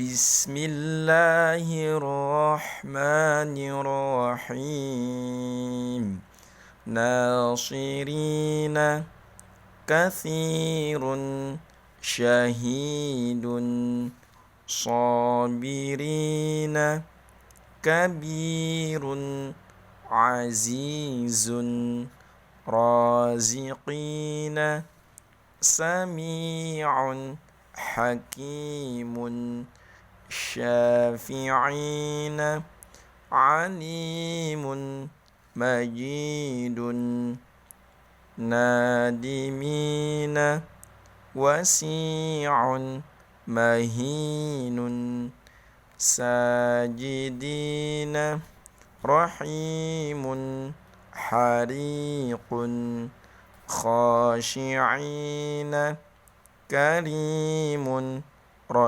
بسم الله الرحمن الرحيم. ناصرين كثير شهيد صابرين كبير عزيز رازقين سميع حكيم شافعين عليم مجيد. نادمين. وسيع مهين. ساجدين. رحيم حريق. خاشعين. كريم